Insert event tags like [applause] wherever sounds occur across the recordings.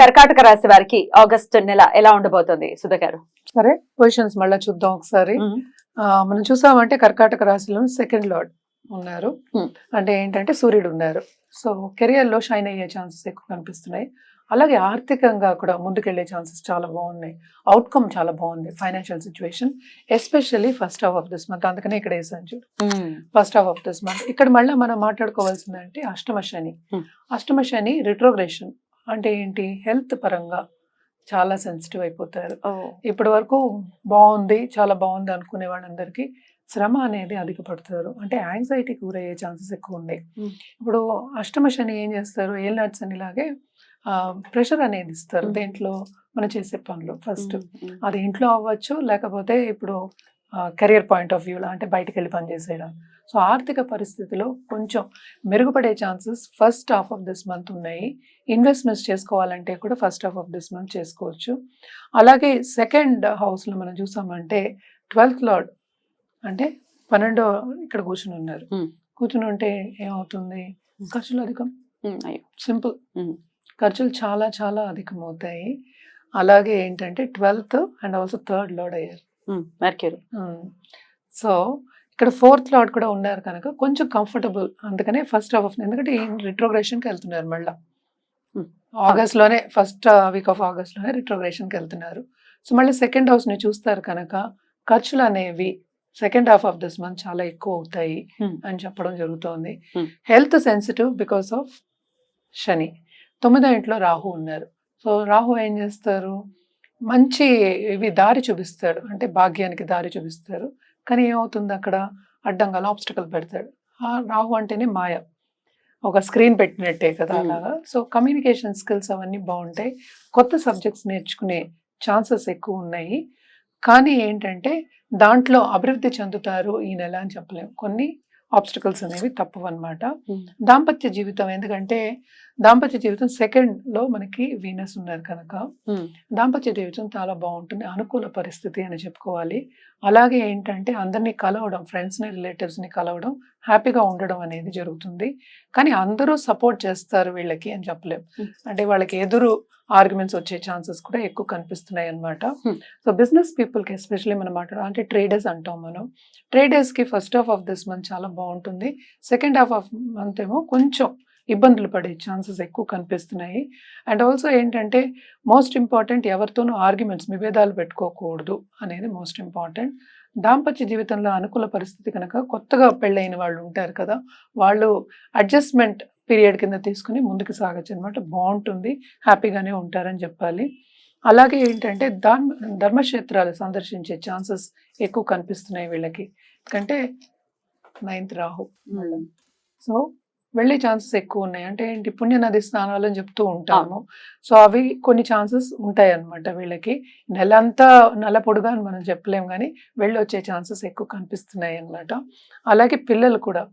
కర్కాటక రాశి వారికి ఆగస్ట్ నెల ఎలా ఉండబోతుంది? సుధ గారు. సరే పొజిషన్స్ మళ్ళీ చూద్దాం ఒకసారి. మనం చూసామంటే కర్కాటక రాశిలో సెకండ్ లార్డ్ ఉన్నారు. అంటే ఏంటంటే సూర్యుడు ఉన్నారు. సో కెరియర్లో షైన్ అయ్యే ఛాన్సెస్ ఎక్కువ కనిపిస్తున్నాయి. అలాగే ఆర్థికంగా కూడా ముందుకెళ్ళే ఛాన్సెస్ చాలా బాగున్నాయి. అవుట్కమ్ చాలా బాగుంది financial situation especially first half of this month అందుకనే ఇక్కడ వేసాను చూడు. First half of this month ఇక్కడ మళ్ళీ మనం మాట్లాడుకోవాల్సిందంటే అష్టమ శని. అష్టమ శని రిట్రోగ్రేషన్ అంటే ఏంటి? హెల్త్ పరంగా చాలా సెన్సిటివ్ అయిపోతారు. ఇప్పటి వరకు బాగుంది చాలా బాగుంది అనుకునే వాళ్ళందరికీ శ్రమ అనేది అధికపడతారు. అంటే యాంగ్జైటీకి గురయ్యే ఛాన్సెస్ ఎక్కువ ఉన్నాయి. ఇప్పుడు అష్టమ శని ఏం చేస్తారు? ఏల్ నట్స్ అని ఇలాగే ప్రెషర్ అనేది ఇస్తారు. దేంట్లో? మనం చేసే పనులు. ఫస్ట్ అది ఇంట్లో అవ్వచ్చు లేకపోతే ఇప్పుడు కెరియర్ పాయింట్ ఆఫ్ వ్యూలో అంటే బయటికి వెళ్ళి పనిచేసేయడం సో ఆర్థిక పరిస్థితిలో కొంచెం మెరుగుపడే chances first half of this month ఉన్నాయి. ఇన్వెస్ట్మెంట్స్ చేసుకోవాలంటే కూడా first half of this month చేసుకోవచ్చు. అలాగే సెకండ్ హౌస్లో మనం చూసామంటే ట్వెల్త్ లార్డ్ అంటే పన్నెండో ఇక్కడ కూర్చుని ఉన్నారు. కూర్చుని ఉంటే ఏమవుతుంది? ఖర్చులు అధికం. సింపుల్. ఖర్చులు చాలా చాలా అధికం అవుతాయి అలాగే ఏంటంటే twelfth and also third lord అయ్యారు. మెర్క్యూరీ సో ఇక్కడ ఫోర్త్ లార్డ్ కూడా ఉన్నారు కనుక కొంచెం కంఫర్టబుల్ అందుకనే ఫస్ట్ హాఫ్ ఎందుకంటే రిట్రోగ్రేషన్కి వెళ్తున్నారు మళ్ళీ. Hmm. ఆగస్ట్లోనే ఫస్ట్ వీక్ ఆఫ్ ఆగస్ట్లోనే రిట్రోగ్రేషన్కి వెళ్తున్నారు. సో మళ్ళీ సెకండ్ హౌస్ని చూస్తారు కనుక ఖర్చులు అనేవి second half of this month చాలా ఎక్కువ అవుతాయి Hmm. అని చెప్పడం జరుగుతోంది. Hmm. Health sensitive because of Shani. తొమ్మిదో ఇంట్లో రాహు ఉన్నారు. సో రాహు ఏం చేస్తారు? మంచి ఇవి దారి చూపిస్తాడు. అంటే భాగ్యానికి దారి చూపిస్తారు కానీ ఏమవుతుంది అక్కడ? అడ్డంగా ఆబ్స్టికల్ పెడతాడు. ఆ రాహు అంటేనే మాయ. ఒక స్క్రీన్ పెట్టినట్టే కదా. అలాగా? సో కమ్యూనికేషన్ స్కిల్స్ అవన్నీ బాగుంటాయి. కొత్త సబ్జెక్ట్స్ నేర్చుకునే ఛాన్సెస్ ఎక్కువ ఉన్నాయి. కానీ ఏంటంటే దాంట్లో అభివృద్ధి చెందుతారు ఈ నెల అని చెప్పలేము కొన్ని ఆబ్స్టికల్స్ అనేవి తప్పవు అనమాట ఉమ్, దాంపత్య జీవితం ఎందుకంటే దాంపత్య జీవితం సెకండ్లో మనకి వీనస్ ఉన్నారు కనుక. దాంపత్య జీవితం చాలా బాగుంటుంది అనుకూల పరిస్థితి అని చెప్పుకోవాలి. అలాగే ఏంటంటే అందరినీ కలవడం ఫ్రెండ్స్ని రిలేటివ్స్ని కలవడం హ్యాపీగా ఉండడం అనేది జరుగుతుంది. కానీ అందరూ సపోర్ట్ చేస్తారు వీళ్ళకి అని చెప్పలేం. Hmm. అంటే వాళ్ళకి ఎదురు ఆర్గ్యుమెంట్స్ వచ్చే ఛాన్సెస్ కూడా ఎక్కువ కనిపిస్తున్నాయి అనమాట. సో బిజినెస్ పీపుల్కి ఎస్పెషల్లీ మనం మాట్లాడాలి అంటే ట్రేడర్స్ అంటాం మనం. ట్రేడర్స్కి first half of this month చాలా బాగుంటుంది. సెకండ్ హాఫ్ ఆఫ్ మంత్ ఏమో కొంచెం ఇబ్బందులు పడే ఛాన్సెస్ ఎక్కువ కనిపిస్తున్నాయి. అండ్ ఆల్సో ఏంటంటే మోస్ట్ ఇంపార్టెంట్ ఎవరితోనూ ఆర్గ్యుమెంట్స్ విభేదాలు పెట్టుకోకూడదు అనేది మోస్ట్ ఇంపార్టెంట్. దాంపత్య జీవితంలో అనుకూల పరిస్థితి కనుక కొత్తగా పెళ్ళైన వాళ్ళు ఉంటారు కదా వాళ్ళు అడ్జస్ట్మెంట్ పీరియడ్ కింద తీసుకుని ముందుకు సాగచ్చు అనమాట బాగుంటుంది హ్యాపీగానే ఉంటారని చెప్పాలి. అలాగే ఏంటంటే దాన్ ధర్మక్షేత్రాలు సందర్శించే ఛాన్సెస్ ఎక్కువ కనిపిస్తున్నాయి వీళ్ళకి. ఎందుకంటే నైన్త్ రాహు. సో వెళ్ళే ఛాన్సెస్ ఎక్కువ ఉన్నాయి. అంటే ఏంటి? పుణ్య నది స్నానాలు అని చెప్తూ ఉంటాము. సో అవి కొన్ని ఛాన్సెస్ ఉంటాయి అన్నమాట వీళ్ళకి. నెలంతా నెల పొడుగా అని మనం చెప్పలేం కానీ వెళ్ళి వచ్చే ఛాన్సెస్ ఎక్కువ కనిపిస్తున్నాయి అన్నమాట అలాగే పిల్లలు కూడా.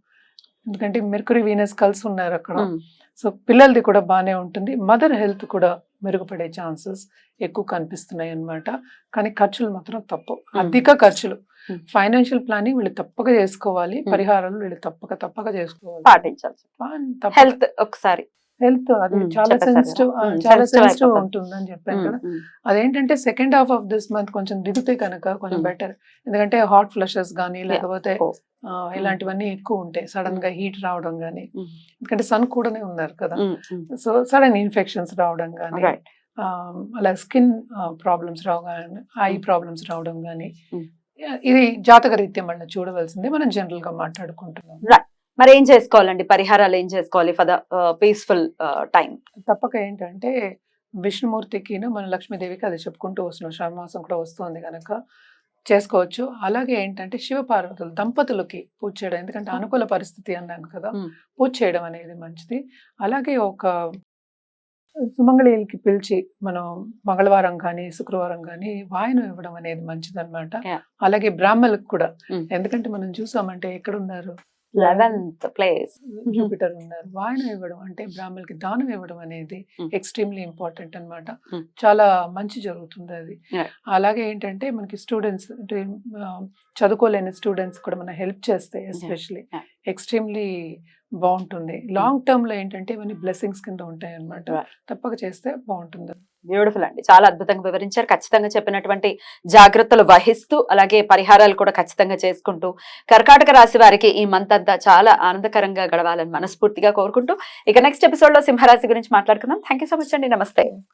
ఎందుకంటే మెర్కురీ వీనస్ కలిసి ఉన్నారు అక్కడ. ఉమ్, సో పిల్లలది కూడా బాగానే ఉంటుంది. మదర్ హెల్త్ కూడా మెరుగుపడే ఛాన్సెస్ ఎక్కువ కనిపిస్తున్నాయి అన్నమాట. కానీ ఖర్చులు మాత్రం తప్పు. అధిక ఖర్చులు. Hmm. ఫైనాన్షియల్ ప్లానింగ్ వీళ్ళు తప్పక చేసుకోవాలి. Hmm. పరిహారాలు వీళ్ళు తప్పక తప్పక చేసుకోవాలి. పాటించాల్సి హెల్త్ ఒకసారి. హెల్త్ అది Hmm, చాలా సెన్సిటివ్. Hmm, చాలా సెన్సిటివ్ అయిపోతుంది. ఉంటుందని చెప్పాను కదా. అదేంటంటే second half of this month కొంచెం దిగితే కనుక కొంచెం Hmm. బెటర్ ఎందుకంటే హాట్ ఫ్లషెస్ కానీ. లేకపోతే Oh. ఇలాంటివన్నీ ఎక్కువ ఉంటాయి. సడన్గా హీట్ రావడం కానీ ఎందుకంటే సన్ కూడానే ఉన్నారు కదా. సో సడన్ ఇన్ఫెక్షన్స్ రావడం కానీ. అలా స్కిన్ ప్రాబ్లమ్స్ రావడం కానీ ఐ. ప్రాబ్లమ్స్ రావడం కానీ Mm. ఇది జాతక రీత్యా మళ్ళీ చూడవలసిందే. మనం జనరల్గా మాట్లాడుకుంటున్నాం. మరి ఏం చేసుకోవాలండి? పరిహారాలు ఏం చేసుకోవాలి ఫర్ ద పీస్ఫుల్ టైం తప్పక ఏంటంటే విష్ణుమూర్తికి మన లక్ష్మీదేవికి అది చెప్పుకుంటూ వస్తున్నాం. శ్రావణమాసం కూడా వస్తుంది కనుక చేసుకోవచ్చు. అలాగే ఏంటంటే శివపార్వతులు దంపతులకి పూజ చేయడం. ఎందుకంటే అనుకూల పరిస్థితి అన్నాను కదా. పూజ చేయడం అనేది మంచిది. అలాగే ఒక సుమంగళీలకి పిలిచి మనం మంగళవారం కానీ శుక్రవారం కానీ వాయనం ఇవ్వడం అనేది మంచిది అనమాట. అలాగే బ్రాహ్మణులకు కూడా. ఎందుకంటే మనం చూసామంటే ఎక్కడ ఉన్నారు లెవెన్త్ ప్లేస్ జూపిటర్ [laughs] ఉన్నారు వాయనం ఇవ్వడం అంటే బ్రాహ్మణులకి దానం ఇవ్వడం అనేది. ఎక్స్ట్రీమ్లీ ఇంపార్టెంట్ అన్నమాట Mm. చాలా మంచి జరుగుతుంది అది. అలాగే ఏంటంటే మనకి స్టూడెంట్స్ అంటే చదువుకోలేని స్టూడెంట్స్ కూడా మనం హెల్ప్ చేస్తే ఎస్పెషలీ. ఎక్స్ట్రీమ్లీ బాగుంటుంది. లాంగ్ టర్మ్లో ఏంటంటే ఇవన్నీ బ్లెస్సింగ్స్ కింద ఉంటాయి Right. తప్పక చేస్తే బాగుంటుంది. బ్యూటిఫుల్ అండి. చాలా అద్భుతంగా వివరించారు. ఖచ్చితంగా చెప్పినటువంటి జాగ్రత్తలు వహిస్తూ అలాగే పరిహారాలు కూడా ఖచ్చితంగా చేసుకుంటూ కర్కాటక రాశి వారికి ఈ మంత్ అంతా చాలా ఆనందకరంగా గడవాలని మనస్ఫూర్తిగా కోరుకుంటూ ఇక నెక్స్ట్ ఎపిసోడ్లో సింహరాశి గురించి మాట్లాడుకుందాం. థ్యాంక్ సో మచ్ అండి. నమస్తే.